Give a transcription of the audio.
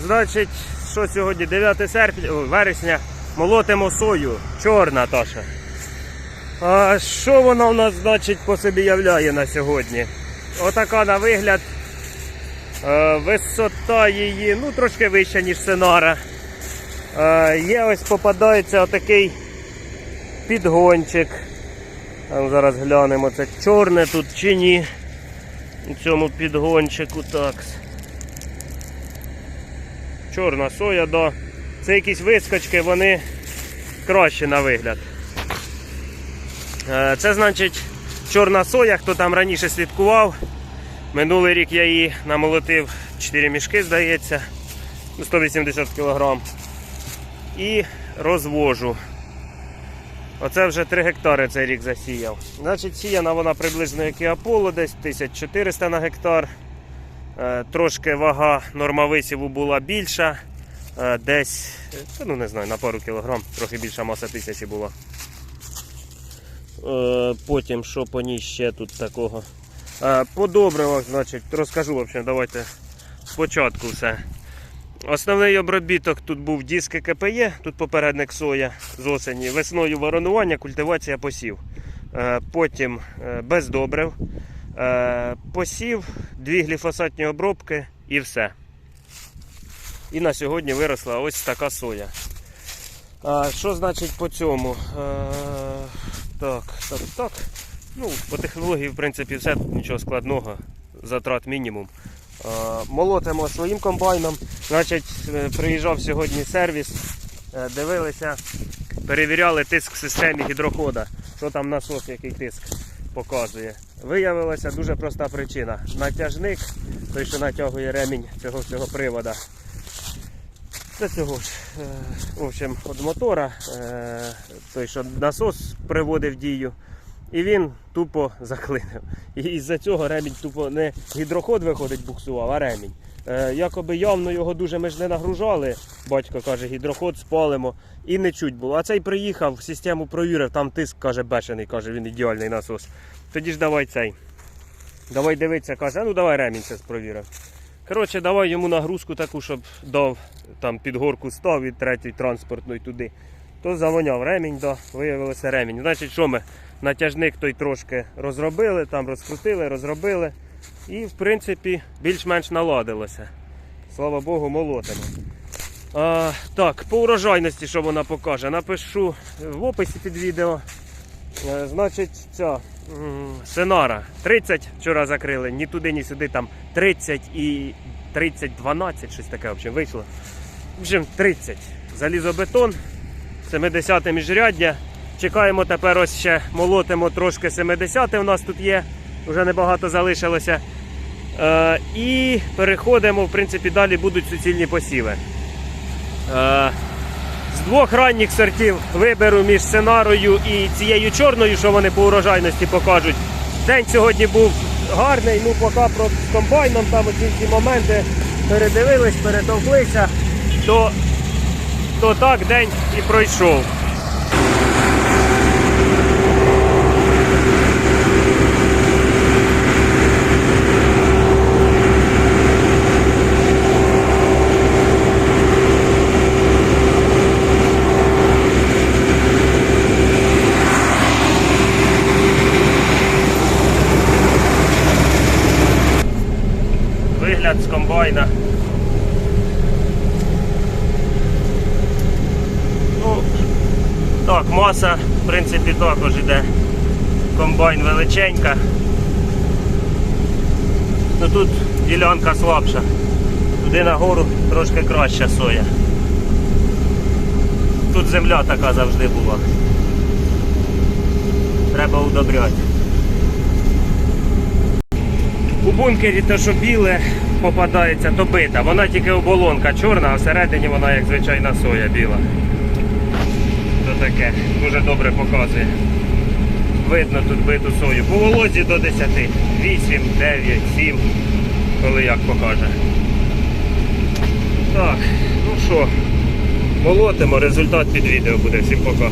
Значить, що сьогодні? 9 серпня, о, вересня. Молотимо сою. Чорна Таша. А що вона у нас, значить, по собі являє на сьогодні? Отака на вигляд. Е, Висота її, ну, трошки вища, ніж синара. Е, Є ось попадається отакий підгончик. Зараз глянемо, це чорне тут чи ні. У цьому підгончику так. Чорна соя, да. Це якісь вискочки, вони краще на вигляд. Е, Це значить чорна соя, хто там раніше слідкував. Минулий рік я її намолотив 4 мішки, здається, ну, 180 кг. І розвожу. Оце вже 3 гектари цей рік засіяв. Значить, сіяна вона приблизно як і Аполло, десь 1400 на гектар. Е, Трошки вага норма висіву була більша. Е, Десь, ну не знаю, на пару кілограм, трохи більша маса тисячі була. Е, Потім, що по ній ще тут такого. По добривах, значить, розкажу взагалі, давайте спочатку все. Основний обробіток тут був диски КПЄ, тут попередник соя з осені, весною воронування, культивація посів. Потім без добрив, посів, дві гліфосатні обробки і все. І на сьогодні виросла ось така соя. Що значить по цьому? Е, так, так, так. Ну, по технології, в принципі, все нічого складного, затрат мінімум. Е, Молотимо своїм комбайном. Значить, е, приїжджав сьогодні сервіс, е, дивилися, перевіряли тиск в системі гідрохода. Що там насос, який тиск показує. Виявилася дуже проста причина. Натяжник, той, що натягує ремінь цього всього привода. Це цього ж. е, В общем, від мотора, е, той, що насос приводив дію. І він тупо заклинив. І із-за цього ремінь тупо не гідроход виходить, буксував, а ремінь. Е, якоби явно його дуже ми ж не нагружали. Батько каже, гідроход спалимо. І не чуть було. А цей приїхав, систему провірив, там тиск каже бешений, каже, він ідеальний насос. Тоді ж давай цей. Давай дивитися, каже, а ну давай ремінь це провірив. Коротше, давай йому нагрузку таку, щоб дав там під горку став від третьої транспортної туди. То завоняв ремінь, да, виявилося ремінь. Значить, що ми натяжник той трошки розробили, там розкрутили, розробили. І в принципі більш-менш наладилося. Слава Богу, молотимо. А, так, по урожайності, що вона покаже, напишу в описі під відео. Е, Значить, ця м, Сенара 30 вчора закрили, ні туди, ні сюди, там 30 і 30, 12, щось таке взагалі вийшло. В общем, 30. Залізобетон, 70 міжряддя. Чекаємо тепер ось ще молотимо трошки 70 у нас тут є, вже небагато залишилося. Е, і переходимо, в принципі, далі будуть суцільні посіви. Е, двох ранніх сортів виберу між сценарою і цією чорною, що вони по урожайності покажуть. День сьогодні був гарний, ну поки про комбайном там оці всі моменти передивились, перетовклися, то, то так день і пройшов. Вигляд з комбайна. Ну, так, маса, в принципі, також іде. Комбайн величенька. Ну тут ділянка слабша. Туди нагору трошки краща соя. Тут земля така завжди була. Треба удобряти. У бункері те, що біле попадається, то бита. Вона тільки оболонка чорна, а всередині вона як звичайна соя біла. То таке, дуже добре показує. Видно тут биту сою. По волозі до 10. 8, 9, 7, коли як покаже. Так, ну що, молотимо, результат під відео буде. Всім пока.